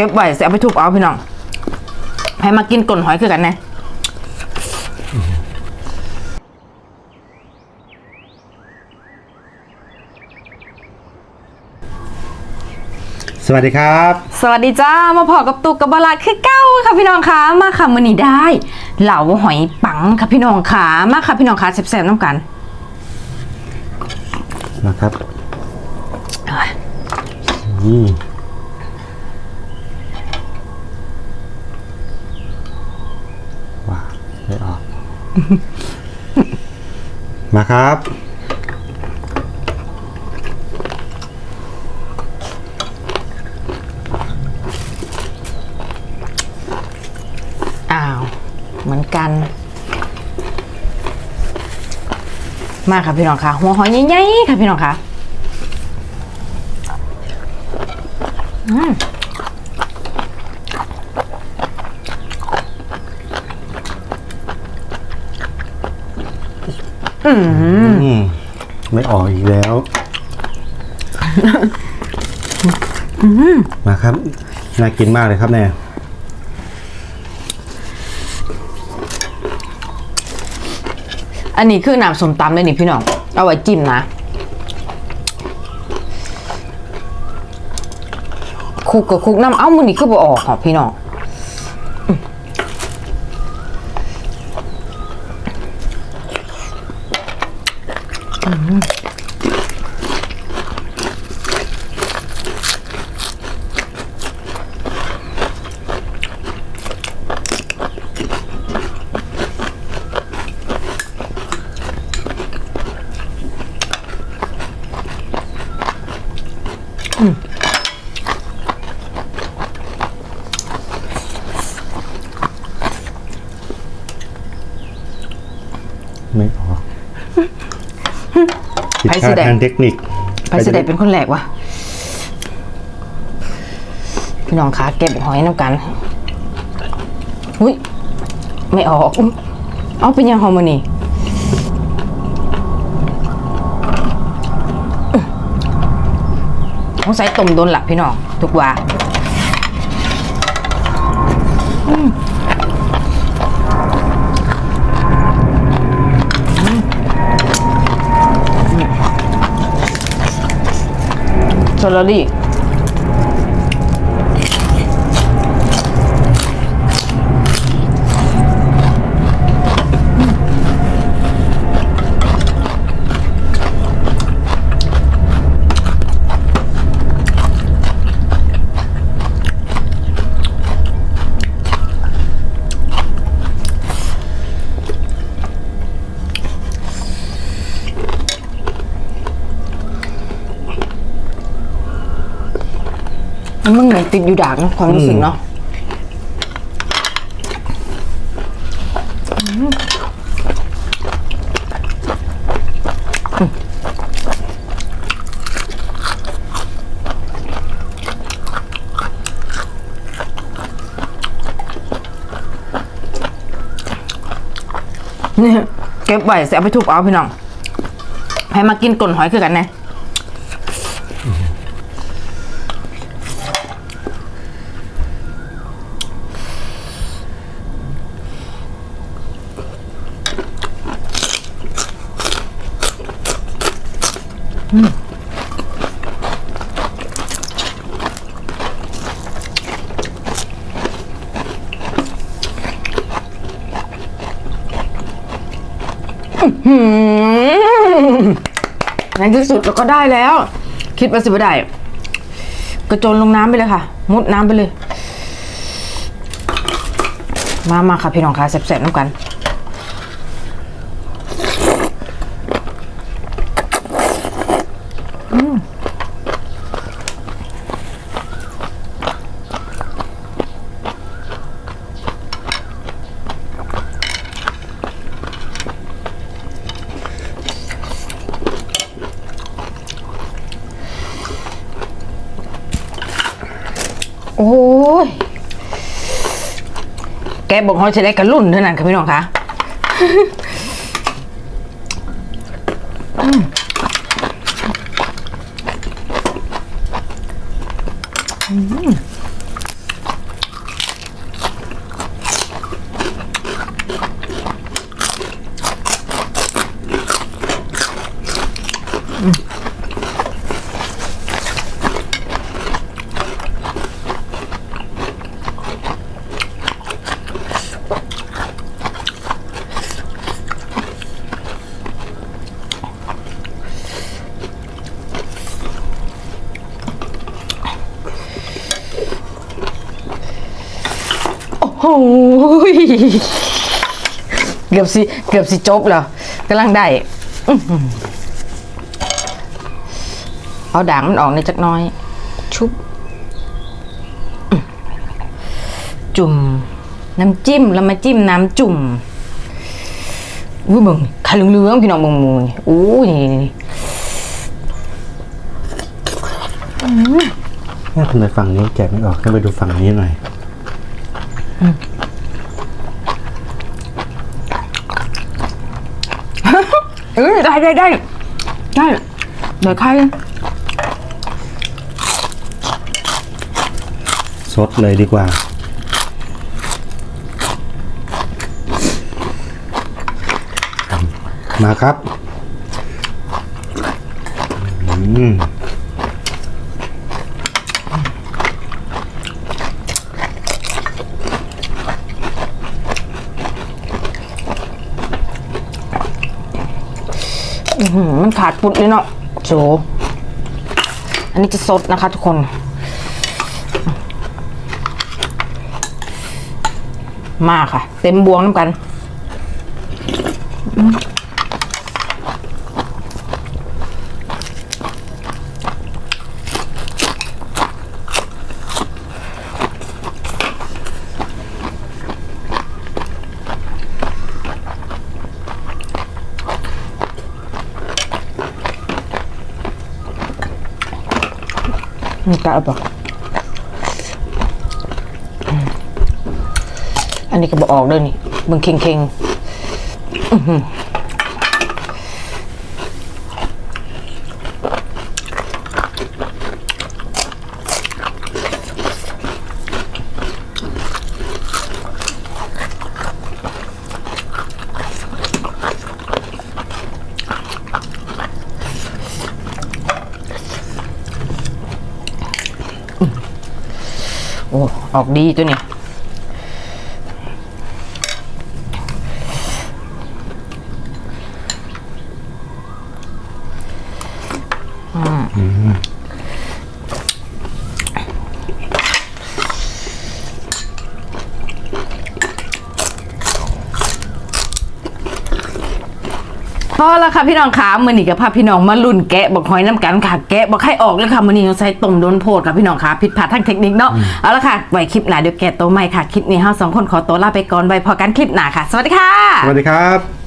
เก็บไว้เสียเอาไปทุบเอาพี่น้อง ให้มากินก่นหอยคือกันแน่สวัสดีครับ สวัสดีจ้ามาพอกับตุกกับบาลาคือเก้าค่ะพี่น้องคะมาค่ะมือนี้ได้ เหล่าหอยปังค่ะพี่น้องคะมาค่ะพี่น้องคะแซ่บๆน้ำกันนะครับเอ้ยอืมว้าวไม่ออก มาครับอ้าว เหมือนกัน มาค่ะพี่น้องคะหัวหอยใหญ่ๆค่ะพี่น้องคะอืม อืมไม่ออกอีกแล้วมาครับ น่ากินมากเลยครับเนี่ยอันนี้คือน้ำส้มตำเลยนี่พี่น้อง เอาไว้จิ้มนะคลุกกับคลุกน้ำเอ้ามือนี่คือบ่ออกหรอพี่น้อง ไม่ออก ผิดไปพสิลาดแดงทางเทคนิคไปแสดงเป็นคนแรกวะพี่น้องขาเก็บหอยน้ำกันอุ้ยไม่ออกอุ๊ยเอาเป็นยังหอมมานี่ต้องใส่ต้มโดนหลับพี่น้องทุกว่า โซล มันเหมือนติดอยู่ด่างนะความรู้สึกเนาะนี่เก็บไว้เสียเอาไปทุบเอาพี่น้องให้มากินก่นหอยคือกันแน่หื ในที่สุดเราก็ได้แล้ว คิดว่าสิบได้กระโจนลงน้ำไปเลยค่ะ มุดน้ำไปเลย มามาค่ะพี่น้องค่ะแสบๆน้ำกัน โอ้ย แกบอกเขาจะได้กระลุ่นเท่านั้นค่ะพี่น้องคะอืม โหยเกือบสิเกือบสิจบแล้วกำลังได้เอาด่างมันออกในจักน้อย ชุบ จุ่ม น้ำจิ้มแล้วมาจิ้มน้ำจุ่มอุ้ยเบิ่งไข่เหลืองๆพี่น้องเบิ่งมูนโอู้ยนี่นี่แม่ทำไมฝั่งนี้แกะไม่ออกต้ไปดูฝั่งนี้หน่อย เอ้ยได้ได้ได้ได้เดี๋ยวไข่ซดเลยดีกว่า มาครับ อืม อื้อหือ มันขาดปุดเลยเนาะโจอันนี้จะสดนะคะทุกคน มาค่ะ เต็มบวงน้ำกัน มีกะเอาปะอืมอั โอ้ออกดีตัวนี้อืมหือโอ้ ออกดีตัวนี้ พอแล้วค่ะพี่น้องขามือนี่กับพาพี่น้องมาลุ่นแกะบอกหอยน้ำกันค่ะแกะบอกให้ออกเลยค่ะมือนี่เราใส่ต้มโดนโพดค่ะพี่น้องขาผิดพลาดทางเทคนิคเนาะเอาละค่ะไว้คลิปหน้าเดี๋ยวแกะตัวใหม่ค่ะคลิปนี้เฮาสองคนขอตัวลาไปก่อนไว้พอกันคลิปหน้าค่ะ สวัสดีค่ะ สวัสดีครับ